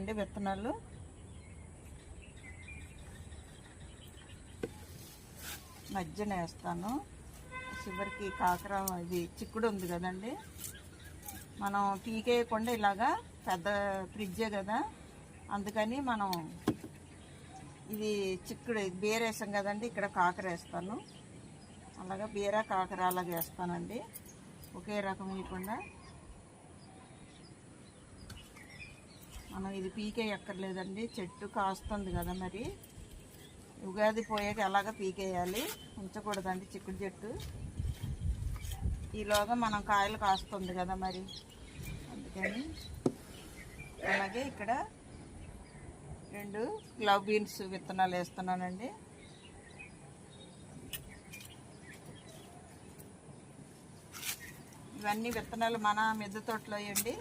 అండి విత్తనాలు. మధ్యన వేస్తాను. చివరికి కాకర ఇది చిక్కుడు ఉంది కదండి. మనం పీకేయకుండా ఇలాగా పెద్ద ఫ్రిడ్జే కదా. అందుకని మనం ఇది చిక్కుడు బీర వేసాం కదండి ఇక్కడ కాకర వేస్తాను. అలాగా బీర కాకర అలాగే వేస్తానండి. ఒకే రకం ఇవ్వకుండా. మనం ఇది పీకే ఎక్కర్లేదండి చెట్టు కాస్తుంది కదా మరి. ఉగాది పోయాక ఎలాగ పీకేయాలి? ఉంచకూడదండి చిక్కుడు చెట్టు. ఈలోగా మనం కాయలు కాస్తుంది కదా మరి. అందుకని అలాగే ఇక్కడ రెండు లవ్ బీన్స్ విత్తనాలు వేస్తున్నానండి. ఇవన్నీ విత్తనాలు మన మిద్దె తోటలో వేయండి.